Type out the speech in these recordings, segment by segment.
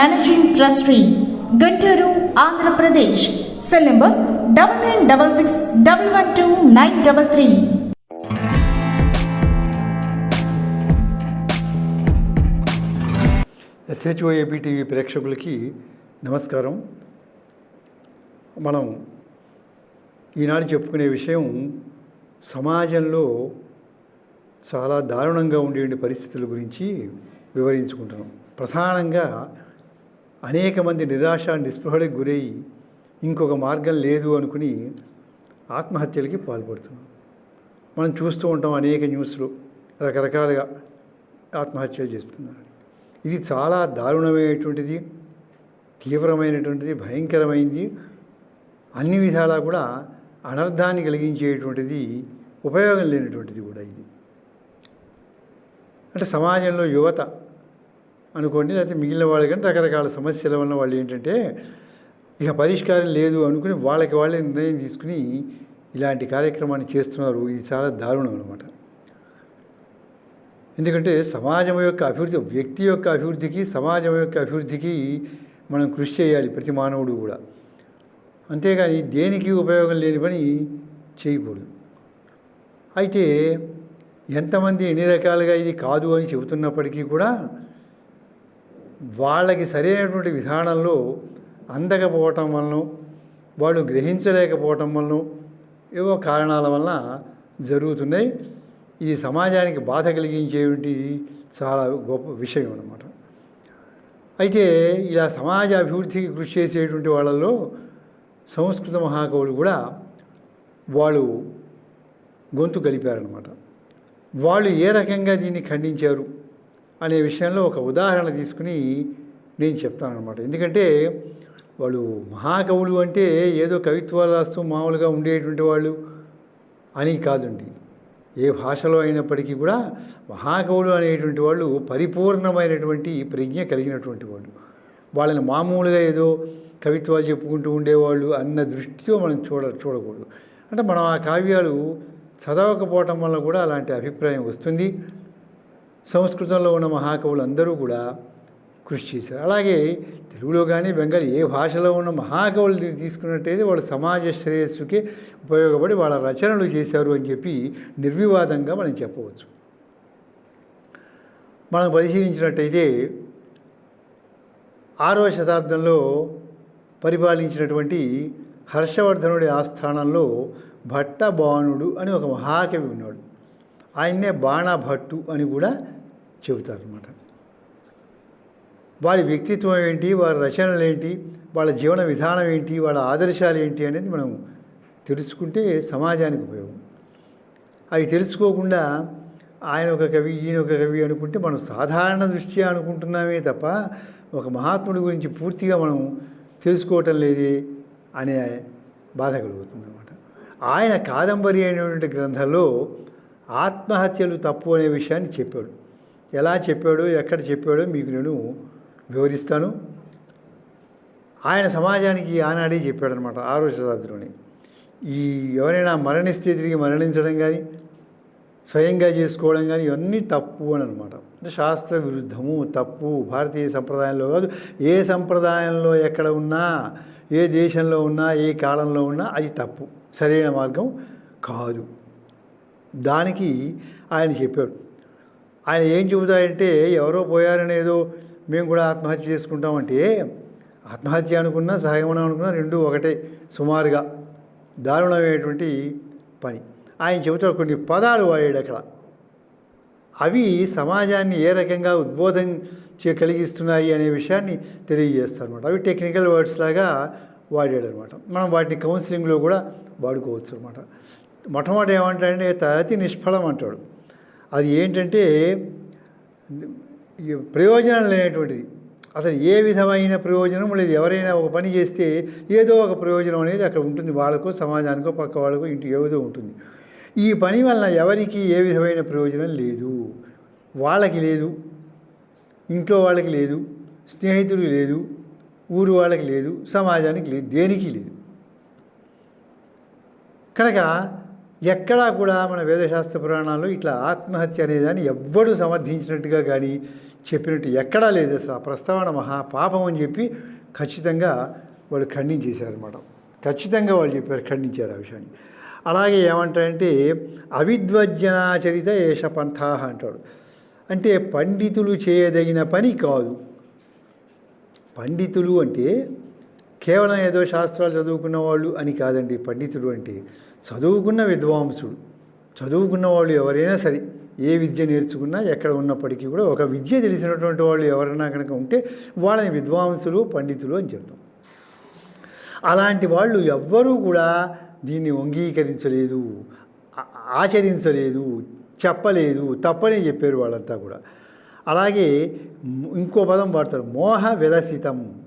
Managing trustee Guntur Andhra Pradesh cell number double nine double six double one two nine double three ఎస్హెచ్ఓఏపీ TV ప్రేక్షకులకి నమస్కారం. మనం ఈనాడు చెప్పుకునే విషయం సమాజంలో చాలా దారుణంగా ఉండే పరిస్థితుల గురించి వివరించుకుంటున్నాం. ప్రధానంగా అనేక మంది నిరాశ నిస్పృహలకు గురై ఇంకొక మార్గం లేదు అనుకుని ఆత్మహత్యలకి పాల్పడుతున్నాం. మనం చూస్తూ ఉంటాం అనేక న్యూస్లు రకరకాలుగా ఆత్మహత్యలు చేస్తున్నారు. ఇది చాలా దారుణమైనటువంటిది తీవ్రమైనటువంటిది భయంకరమైంది అన్ని విధాలా కూడా అనర్థాన్ని కలిగించేటువంటిది ఉపయోగం లేనటువంటిది కూడా ఇది. అంటే సమాజంలో యువత అనుకోండి లేకపోతే మిగిలిన వాళ్ళు కానీ రకరకాల సమస్యల వల్ల వాళ్ళు ఏంటంటే ఇక పరిష్కారం లేదు అనుకుని వాళ్ళకి వాళ్ళే నిర్ణయం తీసుకుని ఇలాంటి కార్యక్రమాన్ని చేస్తున్నారు. ఇది చాలా దారుణం అనమాట ఎందుకంటే సమాజం యొక్క అభివృద్ధి వ్యక్తి యొక్క అభివృద్ధికి సమాజం యొక్క అభివృద్ధికి మనం కృషి చేయాలి ప్రతి మానవుడు కూడా. అంతేగాని దేనికి ఉపయోగం లేని పని చేయకూడదు. అయితే ఎంతమంది ఎన్ని రకాలుగా ఇది కాదు అని చెబుతున్నప్పటికీ కూడా వాళ్ళకి సరైనటువంటి విధానంలో అందకపోవటం వలన వాళ్ళు గ్రహించలేకపోవటం వలన ఏవో కారణాల వలన జరుగుతున్నాయి. ఇది సమాజానికి బాధ కలిగించేటువంటి చాలా గొప్ప విషయం అన్నమాట. అయితే ఇలా సమాజ అభివృద్ధికి కృషి చేసేటువంటి వాళ్ళలో సంస్కృత మహాకవులు కూడా వాళ్ళు గొంతు కలిపారనమాట వాళ్ళు ఏ రకంగా దీన్ని ఖండించారు? అనే విషయంలో ఒక ఉదాహరణ తీసుకుని నేను చెప్తాను అనమాట ఎందుకంటే వాళ్ళు మహాకవులు అంటే ఏదో కవిత్వాలు రాస్తూ మామూలుగా ఉండేటువంటి వాళ్ళు అని కాదండి. ఏ భాషలో అయినప్పటికీ కూడా మహాకవులు అనేటువంటి వాళ్ళు పరిపూర్ణమైనటువంటి ప్రజ్ఞ కలిగినటువంటి వాళ్ళు. వాళ్ళని మామూలుగా ఏదో కవిత్వాలు చెప్పుకుంటూ ఉండేవాళ్ళు అన్న దృష్టితో మనం చూడ చూడకూడదు. అంటే మనం ఆ కావ్యాలు చదవకపోవటం వల్ల కూడా అలాంటి అభిప్రాయం వస్తుంది. సంస్కృతంలో ఉన్న మహాకవులు అందరూ కూడా కృషి చేశారు. అలాగే తెలుగులో కానీ బెంగాలీ ఏ భాషలో ఉన్న మహాకవులు తీసుకున్నట్టయితే వాళ్ళు సమాజ శ్రేయస్సుకి ఉపయోగపడి వాళ్ళ రచనలు చేశారు అని చెప్పి నిర్వివాదంగా మనం చెప్పవచ్చు. మనం పరిశీలించినట్టయితే ఆరవ శతాబ్దంలో పరిపాలించినటువంటి హర్షవర్ధనుడి ఆస్థానంలో భట్టబాణుడు అని ఒక మహాకవి ఉన్నాడు. ఆయన్నే బాణభట్టు అని కూడా చెబుతారన్నమాట. వారి వ్యక్తిత్వం ఏంటి వారి రచనలు ఏంటి వాళ్ళ జీవన విధానం ఏంటి వాళ్ళ ఆదర్శాలు ఏంటి అనేది మనం తెలుసుకుంటే సమాజానికి ఉపయోగం. అవి తెలుసుకోకుండా ఆయన ఒక కవి ఈయన ఒక కవి అనుకుంటే మనం సాధారణ దృష్ట్యా అనుకుంటున్నామే తప్ప ఒక మహాత్ముడి గురించి పూర్తిగా మనం తెలుసుకోవటం లేదే అనే బాధ కలుగుతుంది అనమాట ఆయన కాదంబరి అయినటువంటి గ్రంథంలో ఆత్మహత్యలు తప్పు అనే విషయాన్ని చెప్పాడు. ఎలా చెప్పాడో ఎక్కడ చెప్పాడో మీకు నేను వివరిస్తాను. ఆయన సమాజానికి ఆనాడే చెప్పాడనమాట ఆరో శతాబ్దిలోనే ఈ ఎవరైనా మరణిస్తే తిరిగి మరణించడం కానీ స్వయంగా చేసుకోవడం కానీ ఇవన్నీ తప్పు అని అనమాట. అంటే శాస్త్ర విరుద్ధము తప్పు. భారతీయ సంప్రదాయంలో కాదు ఏ సంప్రదాయంలో ఎక్కడ ఉన్నా ఏ దేశంలో ఉన్నా ఏ కాలంలో ఉన్నా అది తప్పు. సరైన మార్గం కాదు. దానికి ఆయన చెప్పాడు. ఆయన ఏం చెబుతాయంటే ఎవరో పోయారని ఏదో మేము కూడా ఆత్మహత్య చేసుకుంటామంటే ఆత్మహత్య అనుకున్నా సహాయం అనుకున్నా రెండు ఒకటే సుమారుగా దారుణమైనటువంటి పని. ఆయన చెబుతాడు కొన్ని పదాలు వాడాడు అక్కడ. అవి సమాజాన్ని ఏ రకంగా ఉద్బోధం చే కలిగిస్తున్నాయి అనే విషయాన్ని తెలియజేస్తారనమాట అవి టెక్నికల్ వర్డ్స్ లాగా వాడాడనమాట మనం వాటిని కౌన్సిలింగ్లో కూడా వాడుకోవచ్చు అనమాట మొట్టమొదటి ఏమంటాడంటే తతి నిష్ఫలం అంటాడు. అది ఏంటంటే ప్రయోజనం లేనటువంటిది. అసలు ఏ విధమైన ప్రయోజనం లేదు. ఎవరైనా ఒక పని చేస్తే ఏదో ఒక ప్రయోజనం అనేది అక్కడ ఉంటుంది. వాళ్ళకు సమాజానికో పక్క వాళ్ళకు ఇంటి ఏదో ఉంటుంది. ఈ పని వలన ఎవరికి ఏ విధమైన ప్రయోజనం లేదు. వాళ్ళకి లేదు. ఇంట్లో వాళ్ళకి లేదు. స్నేహితుడికి లేదు. ఊరు వాళ్ళకి లేదు. సమాజానికి లేదు. దేనికి లేదు? కనుక ఎక్కడా కూడా మన వేదశాస్త్ర పురాణాల్లో ఇట్లా ఆత్మహత్య అనేదాన్ని ఎవ్వరూ సమర్థించినట్టుగా కానీ చెప్పినట్టు ఎక్కడా లేదు. అసలు ఆ ప్రస్తావన మహా పాపం అని చెప్పి ఖచ్చితంగా వాళ్ళు ఖండించేశారనమాట ఖచ్చితంగా వాళ్ళు చెప్పారు ఖండించారు ఆ విషయాన్ని. అలాగే ఏమంటారంటే అవిద్వజ్జనాచరిత ఏష పంథాహ అంటాడు. అంటే పండితులు చేయదగిన పని కాదు. పండితులు అంటే కేవలం ఏదో శాస్త్రాలు చదువుకున్న వాళ్ళు అని కాదండి పండితుడు అంటే. చదువుకున్న విద్వాంసుడు చదువుకున్న వాళ్ళు ఎవరైనా సరే ఏ విద్య నేర్చుకున్నా ఎక్కడ ఉన్నప్పటికీ కూడా ఒక విద్య తెలిసినటువంటి వాళ్ళు ఎవరైనా కనుక ఉంటే వాళ్ళని విద్వాంసులు పండితులు అని చెప్తాం. అలాంటి వాళ్ళు ఎవ్వరూ కూడా దీన్ని అంగీకరించలేదు ఆచరించలేదు చెప్పలేదు తప్పనే చెప్పారు వాళ్ళంతా కూడా. అలాగే ఇంకో పదం వాడతారు మోహ విలసితం.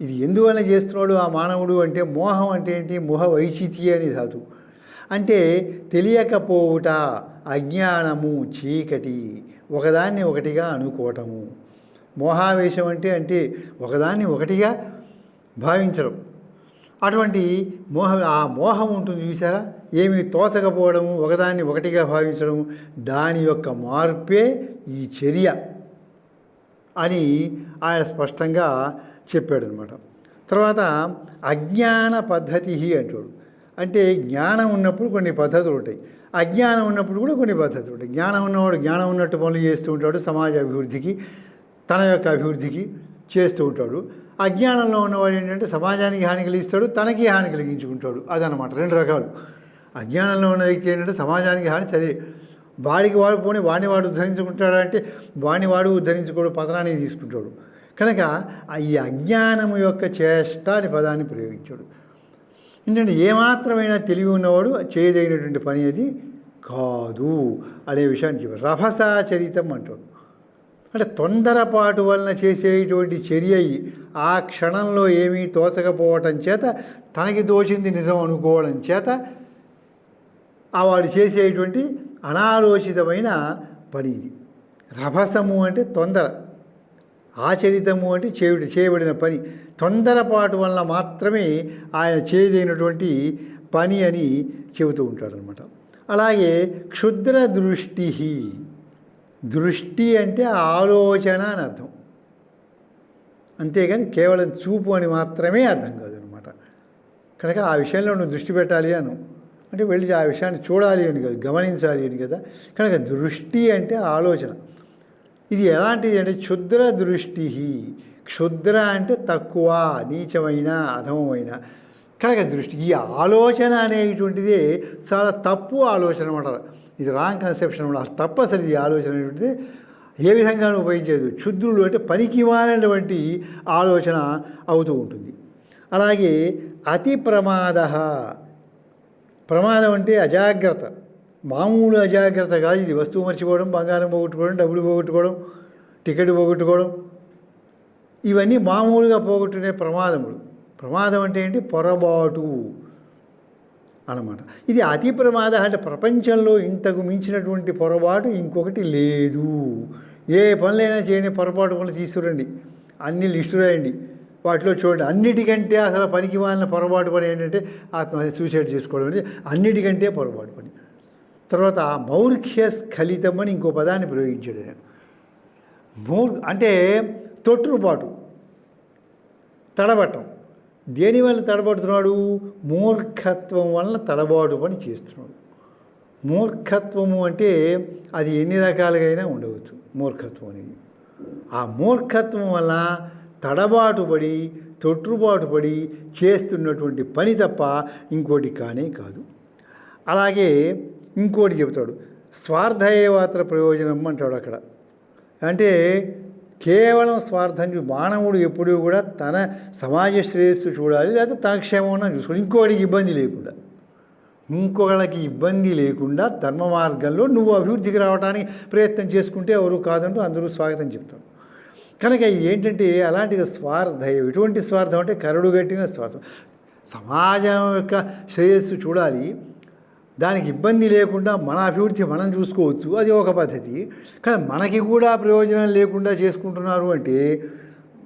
ఇది ఎందువల్ల చేస్తున్నాడు ఆ మానవుడు అంటే మోహం అంటే ఏంటి? మోహ వైచితి అని ధాతు. అంటే తెలియకపోవుట అజ్ఞానము చీకటి ఒకదాన్ని ఒకటిగా అనుకోవటము మోహావేశం అంటే అంటే ఒకదాన్ని ఒకటిగా భావించడం. అటువంటి మోహ ఆ మోహం ఉంటుంది చూసారా ఏమి తోచకపోవడము ఒకదాన్ని ఒకటిగా భావించడము. దాని యొక్క మార్పే ఈ చర్య అని ఆయన స్పష్టంగా చెప్పాడు అనమాట తర్వాత అజ్ఞాన పద్ధతి అంటాడు. అంటే జ్ఞానం ఉన్నప్పుడు కొన్ని పద్ధతులు ఉంటాయి. అజ్ఞానం ఉన్నప్పుడు కూడా కొన్ని పద్ధతులు ఉంటాయి. జ్ఞానం ఉన్నవాడు జ్ఞానం ఉన్నట్టు పనులు చేస్తూ ఉంటాడు సమాజ అభివృద్ధికి తన యొక్క అభివృద్ధికి చేస్తూ ఉంటాడు. అజ్ఞానంలో ఉన్నవాడు ఏంటంటే సమాజానికి హాని కలిగిస్తాడు తనకి హాని కలిగించుకుంటాడు. అదనమాట రెండు రకాలు. అజ్ఞానంలో ఉన్న వ్యక్తి ఏంటంటే సమాజానికి హాని సరే వాడికి వాడు పోనీ వాడిని వాడు ఉద్ధరించుకుంటాడంటే వాడిని వాడు ఉద్ధరించుకోడు పతనాన్ని తీసుకుంటాడు. కనుక ఈ అజ్ఞానము యొక్క చేష్ట అని పదాన్ని ప్రయోగించాడు. ఏంటంటే ఏమాత్రమైనా తెలివి ఉన్నవాడు చేయదగినటువంటి పని అది కాదు అనే విషయాన్ని చెప్పారు రభసాచరితం అంటాడు. అంటే తొందరపాటు వలన చేసేటువంటి చర్య ఆ క్షణంలో ఏమీ తోచకపోవటం చేత తనకి దోచింది నిజం అనుకోవడం చేత ఆ వాడు చేసేటువంటి అనాలోచితమైన పని ఇది. రభసము అంటే తొందర. ఆచరితము అంటే చేయుడు చేయబడిన పని. తొందరపాటు వలన మాత్రమే ఆయన చేయదగినటువంటి పని అని చెబుతూ ఉంటాడనమాట అలాగే క్షుద్ర దృష్టి దృష్టి అంటే ఆలోచన అని అర్థం. అంతేగాని కేవలం చూపు అని మాత్రమే అర్థం కాదనమాట కనుక ఆ విషయంలో నువ్వు దృష్టి పెట్టాలి అను. అంటే వెళ్ళి ఆ విషయాన్ని చూడాలి అని కాదు గమనించాలి అని కదా. కనుక దృష్టి అంటే ఆలోచన. ఇది ఎలాంటిది అంటే క్షుద్ర దృష్టి క్షుద్ర అంటే తక్కువ నీచమైన అధమమైన. కడగ దృష్టి ఈ ఆలోచన అనేటువంటిది చాలా తప్పు ఆలోచన అనమాట ఇది రాంగ్ కన్సెప్షన్ అనమాట అసలు తప్పు అసలు ఈ ఆలోచన అనేటువంటిది ఏ విధంగా ఉపయోగించేది. క్షుద్రుడు అంటే పనికి ఆలోచన అవుతూ ఉంటుంది. అలాగే అతి ప్రమాద ప్రమాదం అంటే అజాగ్రత్త. మామూలు అజాగ్రత్త కాదు ఇది. వస్తువు మర్చిపోవడం బంగారం పోగొట్టుకోవడం డబ్బులు పోగొట్టుకోవడం టికెట్ పోగొట్టుకోవడం. ఇవన్నీ మామూలుగా పోగొట్టుకునే ప్రమాదములు. ప్రమాదం అంటే ఏంటి? పొరపాటు అనమాట ఇది అతి ప్రమాద అంటే ప్రపంచంలో ఇంతకు మించినటువంటి పొరపాటు ఇంకొకటి లేదు. ఏ పనులైనా చేయని పొరపాటు పనులు తీసుకురండి. అన్ని లిస్టు రాయండి. వాటిలో చూడండి. అన్నిటికంటే అసలు పనికి వాళ్ళ పొరపాటు పని ఏంటంటే ఆత్మహత్య సూసైడ్ చేసుకోవడం అనేది అన్నిటికంటే పొరపాటు పని. తర్వాత మౌర్ఖ్య స్ఖలితం అని ఇంకో పదాన్ని ప్రయోగించాడు ఆయన. మౌర్ అంటే తొట్టుబాటు తడబట్టం. దేని వల్ల తడబడుతున్నాడు? మూర్ఖత్వం వలన తడబాటు పని చేస్తున్నాడు. మూర్ఖత్వము అంటే అది ఎన్ని రకాలుగా అయినా ఉండవచ్చు మూర్ఖత్వం అనేది. ఆ మూర్ఖత్వం వల్ల తడబాటు పడి తొట్టుబాటు పడి చేస్తున్నటువంటి పని తప్ప ఇంకోటి కానే కాదు. అలాగే ఇంకోటి చెబుతాడు. స్వార్థయేవాత్ర ప్రయోజనం అంటాడు అక్కడ. అంటే కేవలం స్వార్థం మానవుడు ఎప్పుడూ కూడా తన సమాజ శ్రేయస్సు చూడాలి లేకపోతే తన క్షేమం చూసుకోవాలి. ఇంకోటికి ఇబ్బంది లేకుండా. ఇంకొకళ్ళకి ఇబ్బంది లేకుండా ధర్మ మార్గంలో నువ్వు అభివృద్ధికి రావడానికి ప్రయత్నం చేసుకుంటే ఎవరు కాదంటూ అందరూ స్వాగతం చెప్తారు. కనుక ఏంటంటే అలాంటి స్వార్థ ఎటువంటి స్వార్థం అంటే కరడు కట్టిన స్వార్థం. సమాజం యొక్క శ్రేయస్సు చూడాలి. దానికి ఇబ్బంది లేకుండా మన అభివృద్ధి మనం చూసుకోవచ్చు. అది ఒక పద్ధతి. కానీ మనకి కూడా ప్రయోజనం లేకుండా చేసుకుంటున్నారు అంటే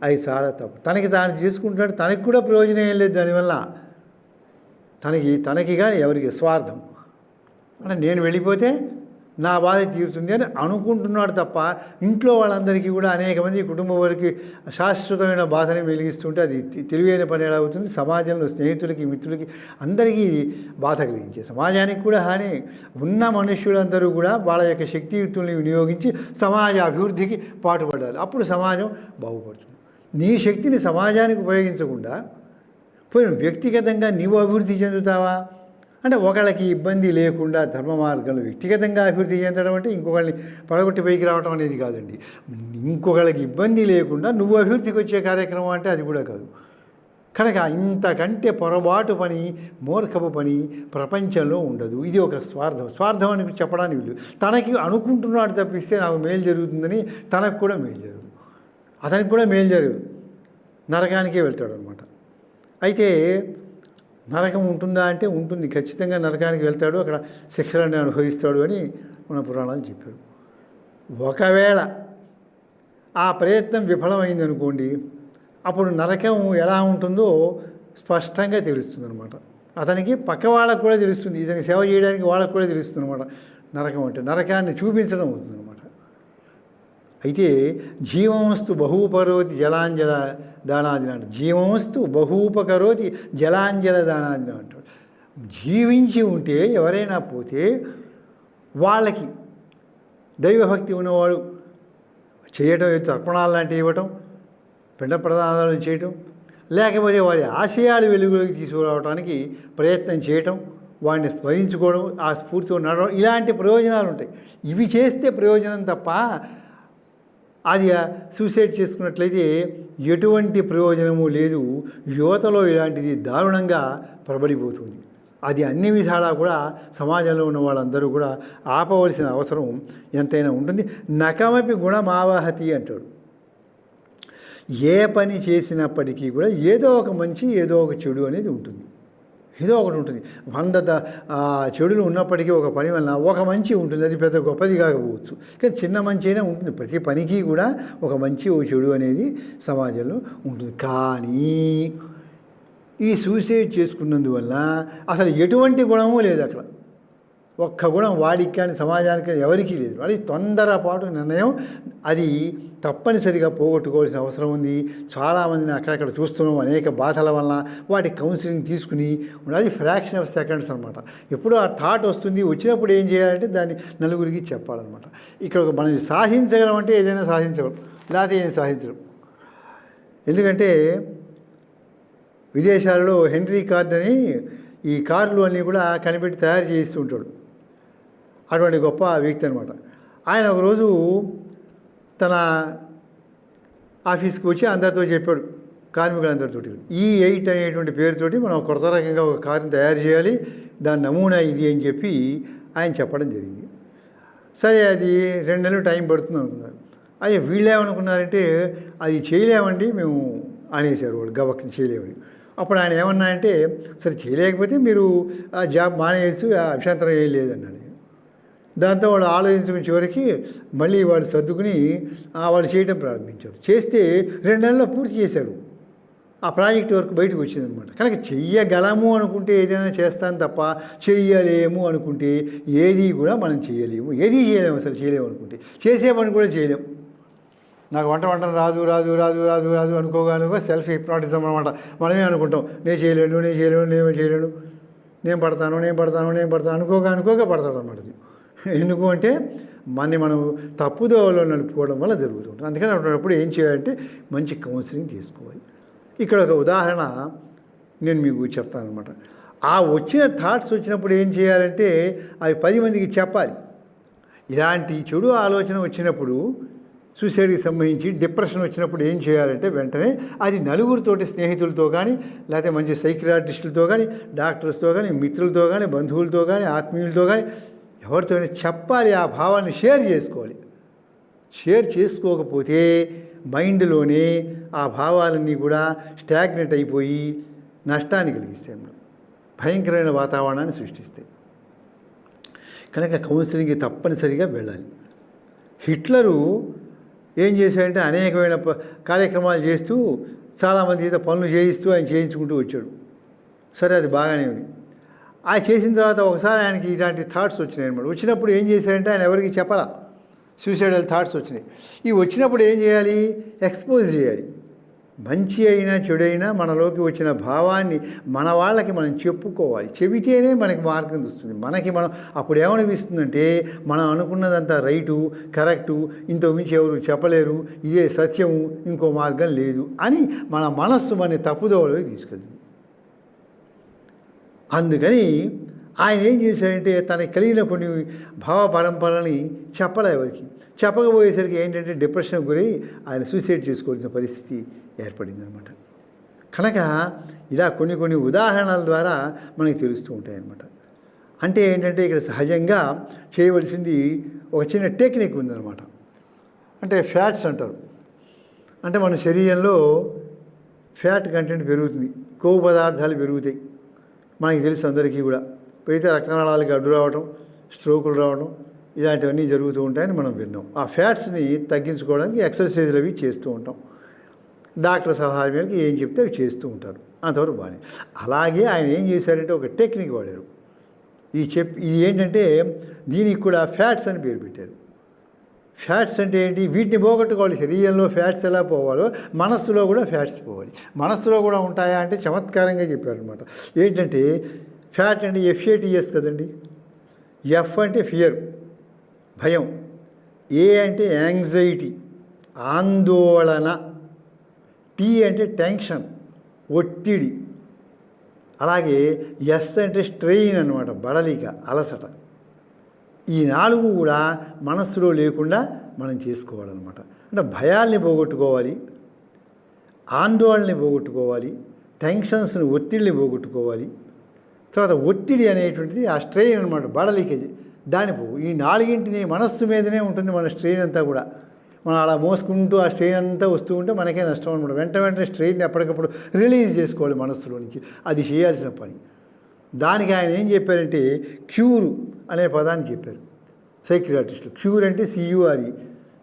అది చాలా తప్పు. తనకి తాను చేసుకుంటున్నాడు తనకి కూడా ప్రయోజనం ఏం లేదు దానివల్ల. తనకి తనకి కానీ ఎవరికి? స్వార్థం. అంటే నేను వెళ్ళిపోతే నా బాధ తీరుతుంది అని అనుకుంటున్నాడు తప్ప ఇంట్లో వాళ్ళందరికీ కూడా అనేక మంది కుటుంబం వారికి శాశ్వతమైన బాధని వెలిగిస్తుంటే అది తె- తెలివైన పని ఎలా అవుతుంది? సమాజంలో స్నేహితులకి మిత్రులకి అందరికీ బాధ కలిగించే సమాజానికి కూడా హాని. ఉన్న మనుష్యులందరూ కూడా వాళ్ళ యొక్క శక్తియుక్తుల్ని వినియోగించి సమాజ అభివృద్ధికి పాటుపడాలి. అప్పుడు సమాజం బాగుపడుతుంది. నీ శక్తిని సమాజానికి ఉపయోగించకుండా పోయిన వ్యక్తిగతంగా నీవు అభివృద్ధి చెందుతావా? అంటే ఒకళ్ళకి ఇబ్బంది లేకుండా ధర్మ మార్గంలో వ్యక్తిగతంగా అభివృద్ధి చెందడం అంటే ఇంకొకళ్ళని పడగొట్టి పైకి రావడం అనేది కాదండి. ఇంకొకళ్ళకి ఇబ్బంది లేకుండా నువ్వు అభివృద్ధికి వచ్చే కార్యక్రమం అంటే అది కూడా కాదు. కనుక ఇంతకంటే పొరపాటు పని మూర్ఖపు పని ప్రపంచంలో ఉండదు. ఇది ఒక స్వార్థం. స్వార్థం అని చెప్పడానికి వీళ్ళు తనకి అనుకుంటున్నాడు తప్పిస్తే నాకు మేలు జరుగుతుందని తనకు కూడా మేలు జరుగు అతనికి కూడా మేలు జరుగు నరకానికే వెళ్తాడు అనమాట అయితే నరకం ఉంటుందా అంటే ఉంటుంది. ఖచ్చితంగా నరకానికి వెళ్తాడు. అక్కడ శిక్షలను అనుభవిస్తాడు అని మన పురాణాలు చెప్పారు. ఒకవేళ ఆ ప్రయత్నం విఫలమైంది అనుకోండి అప్పుడు నరకం ఎలా ఉంటుందో స్పష్టంగా తెలుస్తుంది అనమాట అతనికి పక్క వాళ్ళకు కూడా తెలుస్తుంది. ఇతనికి సేవ చేయడానికి వాళ్ళకు కూడా తెలుస్తుంది అనమాట నరకం అంటే నరకాన్ని చూపించడం అవుతుంది అయితే జీవంస్తు బహూపరోతి జలాంజల దానాదిన అంటాడు జీవమస్తు బహూపకరోతి జలాంజల దానాదిన అంటాడు. జీవించి ఉంటే ఎవరైనా పోతే వాళ్ళకి దైవభక్తి ఉన్నవాడు చేయటం తర్పణాలు లాంటివి ఇవ్వటం పిండ ప్రదానాలు చేయటం లేకపోతే వాడి ఆశయాలు వెలుగులోకి తీసుకురావడానికి ప్రయత్నం చేయటం వాడిని స్మరించుకోవడం ఆ స్ఫూర్తితో నడవడం ఇలాంటి ప్రయోజనాలు ఉంటాయి ఇవి చేస్తే ప్రయోజనం తప్ప అది సూసైడ్ చేసుకున్నట్లయితే ఎటువంటి ప్రయోజనము లేదు. యువతలో ఇలాంటిది దారుణంగా ప్రబలిపోతుంది. అది అన్ని విధాలా కూడా సమాజంలో ఉన్న వాళ్ళందరూ కూడా ఆపవలసిన అవసరం ఎంతైనా ఉంటుంది. నకమపి గుణమావహతి అంటాడు. ఏ పని చేసినప్పటికీ కూడా ఏదో ఒక మంచి ఏదో ఒక చెడు అనేది ఉంటుంది. ఏదో ఒకటి ఉంటుంది. వంద ద- ఆ, చెడులు ఉన్నప్పటికీ ఒక పని వలన ఒక మంచి ఉంటుంది. అది పెద్ద గొప్పది కాకపోవచ్చు. కానీ చిన్న మంచి అయినా ఉంటుంది. ప్రతి పనికి కూడా ఒక మంచి ఓ చెడు అనేది సమాజంలో ఉంటుంది. కానీ ఈ సూసైడ్ చేసుకున్నందువల్ల అసలు ఎటువంటి గుణము లేదు అక్కడ. ఒక్క గుణం వాడికి కానీ సమాజానికి కానీ ఎవరికీ లేదు. అది తొందరపాటు నిర్ణయం అది తప్పనిసరిగా పోగొట్టుకోవాల్సిన అవసరం ఉంది. చాలామందిని అక్కడక్కడ చూస్తున్నాం. అనేక బాధల వలన వాటి కౌన్సిలింగ్ తీసుకుని అది ఫ్రాక్షన్ ఆఫ్ సెకండ్స్ అనమాట ఎప్పుడు ఆ థాట్ వస్తుంది. వచ్చినప్పుడు ఏం చేయాలంటే దాన్ని నలుగురికి చెప్పాలన్నమాట. ఇక్కడ ఒక మనం సాధించగలం అంటే ఏదైనా సాధించగలం. లేకపోతే ఏం సాధించడం ఎందుకంటే విదేశాలలో హెన్రీ కార్డ్ అని ఈ కార్లు అన్నీ కూడా కనిపెట్టి తయారు చేస్తూ ఉంటాడు. అటువంటి గొప్ప వ్యక్తి అనమాట ఆయన ఒకరోజు తన ఆఫీస్కి వచ్చి అందరితో చెప్పాడు కార్మికులందరితో ఈ ఎయిట్ అనేటువంటి పేరుతోటి మనం కొత్త రకంగా ఒక కారుని తయారు చేయాలి దాని నమూనా ఇది అని చెప్పి ఆయన చెప్పడం జరిగింది. సరే అది రెండు నెలలు టైం పడుతుంది అనుకున్నారు. అయ్యే వీళ్ళు ఏమనుకున్నారంటే అది చేయలేమండి మేము అనేసారు వాళ్ళు గవక్ చేయలేమని. అప్పుడు ఆయన ఏమన్నా అంటే సరే చేయలేకపోతే మీరు ఆ జాబ్ మానేయచ్చు అభ్యంతరం ఏం లేదన్నాడు. దాంతో వాళ్ళు ఆలోచించుకున్న చివరికి మళ్ళీ వాళ్ళు సర్దుకుని వాళ్ళు చేయడం ప్రారంభించారు. చేస్తే రెండు నెలల్లో పూర్తి చేశారు. ఆ ప్రాజెక్ట్ వర్క్ బయటకు వచ్చిందనమాట కనుక చెయ్యగలము అనుకుంటే ఏదైనా చేస్తాను తప్ప చెయ్యలేము అనుకుంటే ఏది కూడా మనం చేయలేము ఏది చేయలేము అసలు చేయలేము అనుకుంటే. చేసే పని కూడా చేయలేము. నాకు వంట వంట రాదు రాదు రాదు రాదు రాదు అనుకోగానుగా సెల్ఫ్ హిప్నాటిజం అనమాట మనమే అనుకుంటాం నేను చేయలేను నేను చేయలేను నేను చేయలేను. నేను పడతాను నేను పడతాను నేను పడతాను. అనుకోగా అనుకోగా పడతాడు అనమాట ఇది ఎందుకు అంటే మనని మనం తప్పుదోవలో నడుపుకోవడం వల్ల జరుగుతుంది అందుకని అటువంటిప్పుడు ఏం చేయాలంటే మంచి కౌన్సిలింగ్ తీసుకోవాలి ఇక్కడ ఒక ఉదాహరణ నేను మీకు చెప్తాను అనమాట ఆ వచ్చిన థాట్స్ వచ్చినప్పుడు ఏం చేయాలంటే అవి పది మందికి చెప్పాలి. ఇలాంటి చెడు ఆలోచన వచ్చినప్పుడు సూసైడ్కి సంబంధించి డిప్రెషన్ వచ్చినప్పుడు ఏం చేయాలంటే వెంటనే అది నలుగురితోటి స్నేహితులతో కానీ లేకపోతే మంచి సైకియాట్రిస్టులతో కానీ డాక్టర్స్తో కానీ మిత్రులతో కానీ బంధువులతో కానీ ఆత్మీయులతో కానీ ఎవరితో చెప్పాలి ఆ భావాన్ని షేర్ చేసుకోవాలి. షేర్ చేసుకోకపోతే మైండ్లోనే ఆ భావాలన్నీ కూడా స్టాగ్నెట్ అయిపోయి నష్టాన్ని కలిగిస్తాయి భయంకరమైన వాతావరణాన్ని సృష్టిస్తాయి. కనుక కౌన్సిలింగ్కి తప్పనిసరిగా వెళ్ళాలి. హిట్లరు ఏం చేశాడంటే అనేకమైన ప- కార్యక్రమాలు చేస్తూ చాలామంది పనులు చేయిస్తూ ఆయన చేయించుకుంటూ వచ్చాడు. సరే అది బాగానే ఉంది. ఆయన చేసిన తర్వాత ఒకసారి ఆయనకి ఇలాంటి థాట్స్ వచ్చినాయి అనమాట వచ్చినప్పుడు ఏం చేశాడంటే ఆయన ఎవరికి చెప్పాలా? సూసైడల్ థాట్స్ వచ్చినాయి. ఈ వచ్చినప్పుడు ఏం చేయాలి? ఎక్స్పోజ్ చేయాలి. మంచి అయినా చెడైనా మనలోకి వచ్చిన భావాన్ని మన వాళ్ళకి మనం చెప్పుకోవాలి. చెబితేనే మనకి మార్గం వస్తుంది. మనకి మనం అప్పుడు ఏమనిపిస్తుందంటే మనం అనుకున్నదంతా రైటు కరెక్టు ఇంతకు మించి ఎవరు చెప్పలేరు ఇదే సత్యము ఇంకో మార్గం లేదు అని మన మనస్సు మన తప్పుదోవలోకి తీసుకెళ్తుంది. అందుకని ఆయన ఏం చేశాడంటే తనకి కలిగిన కొన్ని భావ పరంపరని చెప్పలే ఎవరికి. చెప్పకపోయేసరికి ఏంటంటే డిప్రెషన్కి గురై ఆయన సూసైడ్ చేసుకోవాల్సిన పరిస్థితి ఏర్పడింది అనమాట కనుక ఇలా కొన్ని కొన్ని ఉదాహరణల ద్వారా మనకి తెలుస్తూ ఉంటాయన్నమాట. అంటే ఏంటంటే ఇక్కడ సహజంగా చేయవలసింది ఒక చిన్న టెక్నిక్ ఉందన్నమాట. అంటే ఫ్యాట్స్ అంటారు. అంటే మన శరీరంలో ఫ్యాట్ కంటెంట్ పెరుగుతుంది. కొవ్వు పదార్థాలు పెరుగుతాయి. మనకి తెలుసు అందరికీ కూడా. పెరిగితే రక్తనాళాలకి అడ్డు రావడం స్ట్రోకులు రావడం ఇలాంటివన్నీ జరుగుతూ ఉంటాయని మనం విన్నాం. ఆ ఫ్యాట్స్ని తగ్గించుకోవడానికి ఎక్సర్సైజ్లు అవి చేస్తూ ఉంటాం. డాక్టర్ సలహా మేరకు ఏం చెప్తే అవి చేస్తూ ఉంటారు. అంతవరకు బాగానే. అలాగే ఆయన ఏం చేశారంటే ఒక టెక్నిక్ వాడారు. ఈ చెప్ ఇది ఏంటంటే దీనికి కూడా ఫ్యాట్స్ అని పేరు పెట్టారు. ఫ్యాట్స్ అంటే ఏంటి? వీటిని పోగొట్టుకోవాలి. శరీరంలో ఫ్యాట్స్ ఎలా పోవాలో మనస్సులో కూడా ఫ్యాట్స్ పోవాలి. మనస్సులో కూడా ఉంటాయా అంటే చమత్కారంగా చెప్పారనమాట ఏంటంటే ఫ్యాట్ అంటే ఎఫ్ఏటిఎస్ కదండి. ఎఫ్ అంటే ఫియర్ భయం. ఏ అంటే యాంగ్జైటీ ఆందోళన. టీ అంటే టెన్షన్ ఒత్తిడి. అలాగే ఎస్ అంటే స్ట్రెయిన్ అనమాట బడలిక అలసట. ఈ నాలుగు కూడా మనస్సులో లేకుండా మనం చేసుకోవాలన్నమాట. అంటే భయాల్ని పోగొట్టుకోవాలి ఆందోళనని పోగొట్టుకోవాలి టెన్షన్స్ని ఒత్తిడిని పోగొట్టుకోవాలి. తర్వాత ఒత్తిడి అనేటువంటిది ఆ స్ట్రెయిన్ అనమాట బడలిక దాని పో ఈ నాలుగింటిని మనస్సు మీదనే ఉంటుంది మన స్ట్రెయిన్ అంతా కూడా. మనం అలా మోసుకుంటూ ఆ స్ట్రెయిన్ అంతా వస్తూ ఉంటే మనకే నష్టం అనమాట వెంట వెంటనే స్ట్రెయిన్ ఎప్పటికప్పుడు రిలీజ్ చేసుకోవాలి మనస్సులో నుంచి. అది చేయాల్సిన పని. దానికి ఆయన ఏం చెప్పారంటే క్యూర్ అనే పదాన్ని చెప్పారు. సైక్రియాటిస్టులు క్యూర్ అంటే C U R E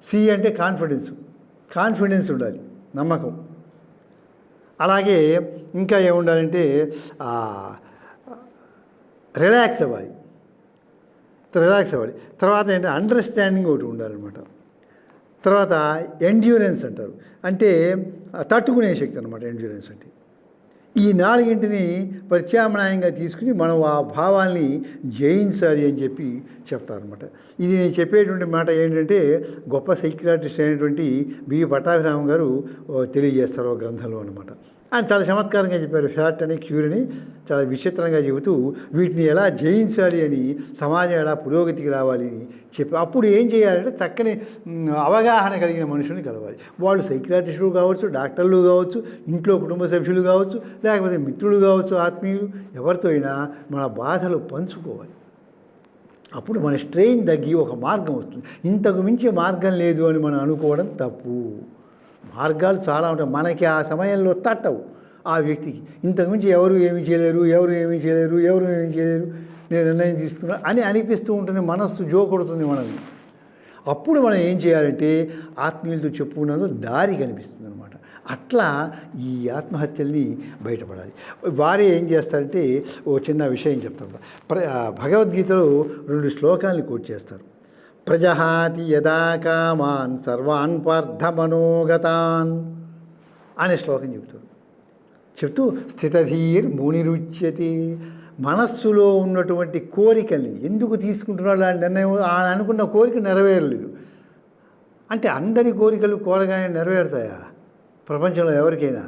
C అంటే కాన్ఫిడెన్స్. కాన్ఫిడెన్స్ ఉండాలి. నమ్మకం. అలాగే ఇంకా ఏముండాలంటే రిలాక్స్ అవ్వాలి. రిలాక్స్ అవ్వాలి. తర్వాత ఏంటంటే అండర్స్టాండింగ్ ఒకటి ఉండాలన్నమాట. తర్వాత ఎండ్యూరెన్స్ అంటారు. అంటే తట్టుకునే శక్తి అనమాట ఎండ్యూరెన్స్ అంటే. ఈ నాలుగింటిని ప్రత్యామ్నాయంగా తీసుకుని మనం ఆ భావాల్ని జయించాలి అని చెప్పి చెప్తారనమాట ఇది నేను చెప్పేటువంటి మాట ఏంటంటే గొప్ప సైక్రాటిస్ట్ అయినటువంటి బి. పట్టాభిరామ గారు తెలియజేస్తారు ఆ గ్రంథంలో అనమాట ఆయన చాలా చమత్కారంగా చెప్పారు. ఫ్యాట్ అని క్యూర్ అని చాలా విచిత్రంగా చెబుతూ వీటిని ఎలా జయించాలి అని సమాజం ఎలా పురోగతికి రావాలి అని చెప్పి అప్పుడు ఏం చేయాలంటే చక్కని అవగాహన కలిగిన మనుషుల్ని కలవాలి. వాళ్ళు సైక్రాటిస్టులు కావచ్చు డాక్టర్లు కావచ్చు ఇంట్లో కుటుంబ సభ్యులు కావచ్చు లేకపోతే మిత్రులు కావచ్చు ఆత్మీయులు ఎవరితో అయినా మన బాధలు పంచుకోవాలి. అప్పుడు మన స్ట్రెయిన్ తగ్గి ఒక మార్గం వస్తుంది. ఇంతకు మించి మార్గం లేదు అని మనం అనుకోవడం తప్పు. మార్గాలు చాలా ఉంటాయి. మనకి ఆ సమయంలో తట్టవు ఆ వ్యక్తికి. ఇంతకుమించి ఎవరు ఏమి చేయలేరు ఎవరు ఏమి చేయలేరు ఎవరు ఏమి చేయలేరు నేను నిర్ణయం తీసుకున్నా అని అనిపిస్తూ ఉంటుంది. మనస్సు జోకొడుతుంది మనల్ని అప్పుడు మనం ఏం చేయాలంటే ఆత్మీయులతో చెప్పుకున్నదో దారి కనిపిస్తుంది అనమాట అట్లా ఈ ఆత్మహత్యల్ని బయటపడాలి. వారే ఏం చేస్తారంటే ఓ చిన్న విషయం చెప్తారు. ప్ర భగవద్గీతలో రెండు శ్లోకాలని కోట్ చేస్తారు. ప్రజహాతి యదా కామాన్ సర్వాన్ పార్థమనోగతాన్ అనే శ్లోకం చెబుతాడు చెప్తూ స్థితధీర్ మునిరుచ్యతి మనస్సులో ఉన్నటువంటి కోరికల్ని ఎందుకు తీసుకుంటున్నాడు ఆ నిర్ణయం అనుకున్న కోరిక నెరవేరలేదు. అంటే అందరి కోరికలు కోరగానే నెరవేరుతాయా? ప్రపంచంలో ఎవరికైనా?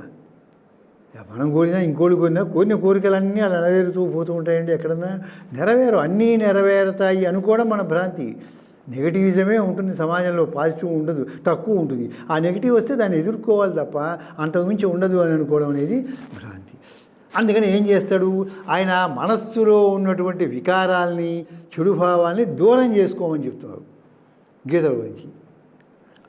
యా, మనం కోరినా ఇంకోటి కోరినా కోరిన కోరికలన్నీ అలా నెరవేరుతూ పోతూ ఉంటాయండి ఎక్కడన్నా. నెరవేరు అన్నీ నెరవేరుతాయి అనుకోవడం మన భ్రాంతి. నెగటివిజమే ఉంటుంది సమాజంలో పాజిటివ్ ఉండదు తక్కువ ఉంటుంది. ఆ నెగిటివ్ వస్తే దాన్ని ఎదుర్కోవాలి తప్ప అంతకుమించి ఉండదు అని అనుకోవడం అనేది భ్రాంతి. అందుకని ఏం చేస్తాడు? ఆయన మనస్సులో ఉన్నటువంటి వికారాల్ని చెడు భావాల్ని దూరం చేసుకోమని చెప్తున్నారు గీతల గురించి.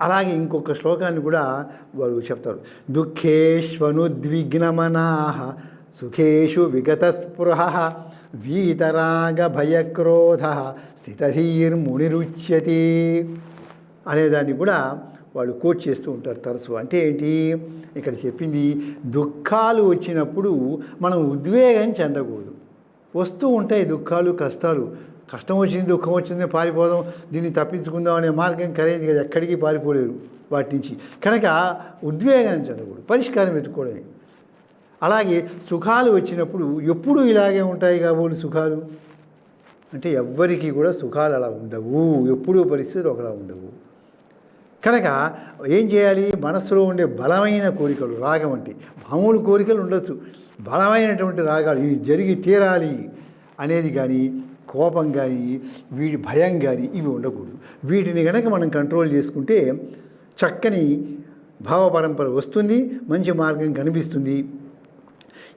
అలాగే ఇంకొక శ్లోకాన్ని కూడా వారు చెప్తారు దుఃఖేష్వనుద్విగ్నమనా సుఖేషు విగతస్పృహ వీతరాగ భయక్రోధ స్థితధీర్మునిరుచ్యతి అనేదాన్ని కూడా వాళ్ళు కోట్ చేస్తూ ఉంటారు తరచు. అంటే ఏంటి? ఇక్కడ చెప్పింది దుఃఖాలు వచ్చినప్పుడు మనం ఉద్వేగం చెందకూడదు. వస్తూ ఉంటాయి దుఃఖాలు కష్టాలు. కష్టం వచ్చింది దుఃఖం వచ్చింది పారిపోదాం దీన్ని తప్పించుకుందాం అనే మార్గం ఖరీదు కదా ఎక్కడికి పారిపోలేరు వాటి నుంచి. కనుక ఉద్వేగాన్ని చెందకూడదు పరిష్కారం వెతుక్కోవడమే అలాగే సుఖాలు వచ్చినప్పుడు ఎప్పుడూ ఇలాగే ఉంటాయి కాబోలు సుఖాలు. అంటే ఎవ్వరికీ కూడా సుఖాలు అలా ఉండవు. ఎప్పుడూ పరిస్థితులు ఒకలా ఉండవు. కనుక ఏం చేయాలి? మనస్సులో ఉండే బలమైన కోరికలు రాగం అంటే మామూలు కోరికలు ఉండొచ్చు. బలమైనటువంటి రాగాలు ఇది జరిగి తీరాలి అనేది కానీ కోపం కానీ వీడి భయం కానీ ఇవి ఉండకూడదు. వీటిని కనుక మనం కంట్రోల్ చేసుకుంటే చక్కని భావ పరంపర వస్తుంది మంచి మార్గం కనిపిస్తుంది.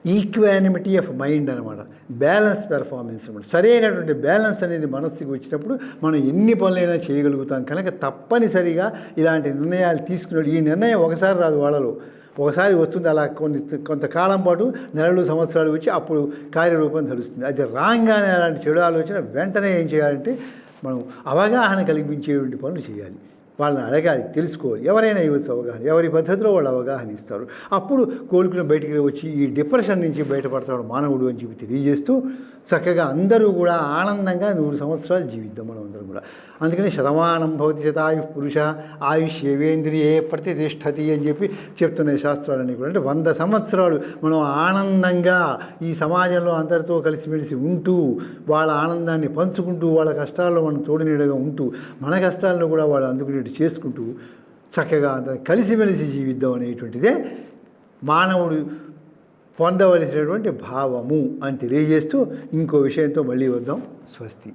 ఈక్వానిమిటీ ఆఫ్ మైండ్ అనమాట బ్యాలెన్స్ పెర్ఫార్మెన్స్ అనమాట సరైనటువంటి బ్యాలెన్స్ అనేది మనస్సుకి వచ్చినప్పుడు మనం ఎన్ని పనులైనా చేయగలుగుతాం. కనుక తప్పనిసరిగా ఇలాంటి నిర్ణయాలు తీసుకున్నాడు ఈ నిర్ణయం ఒకసారి రాదు వాళ్ళలో. ఒకసారి వస్తుంది అలా కొన్ని కొంతకాలం పాటు నెలలు సంవత్సరాలు వచ్చి అప్పుడు కార్యరూపం తెలుస్తుంది. అది రాగానే అలాంటి చెడు ఆలోచన వెంటనే ఏం చేయాలంటే మనం అవగాహన కలిగించేటువంటి పనులు చేయాలి. వాళ్ళని అడగాలి తెలుసుకోవాలి. ఎవరైనా ఇవ్వచ్చు అవగాహన ఎవరి పద్ధతిలో వాళ్ళు అవగాహన ఇస్తారు. అప్పుడు కోలుకుని బయటికి వచ్చి ఈ డిప్రెషన్ నుంచి బయటపడతాడు మానవుడు అని చెప్పి తెలియజేస్తూ చక్కగా అందరూ కూడా ఆనందంగా నూరు సంవత్సరాలు జీవిద్దాం మనం అందరం కూడా. అందుకని శతమానం భవతి శతాయు పురుష ఆయుష్ ఏవేంద్రియే ప్రతిష్టతి అని చెప్పి చెప్తున్నాయి శాస్త్రాలన్నీ కూడా. అంటే వంద సంవత్సరాలు మనం ఆనందంగా ఈ సమాజంలో అందరితో కలిసిమెలిసి ఉంటూ వాళ్ళ ఆనందాన్ని పంచుకుంటూ వాళ్ళ కష్టాల్లో మనం తోడునీడగా ఉంటూ మన కష్టాలను కూడా వాళ్ళు అందుకునేట్టు చేసుకుంటూ చక్కగా కలిసిమెలిసి జీవిద్దాం అనేటువంటిదే మానవుడు పొందవలసినటువంటి భావము అని తెలియజేస్తూ ఇంకో విషయంతో మళ్ళీ వద్దాం. స్వస్తి.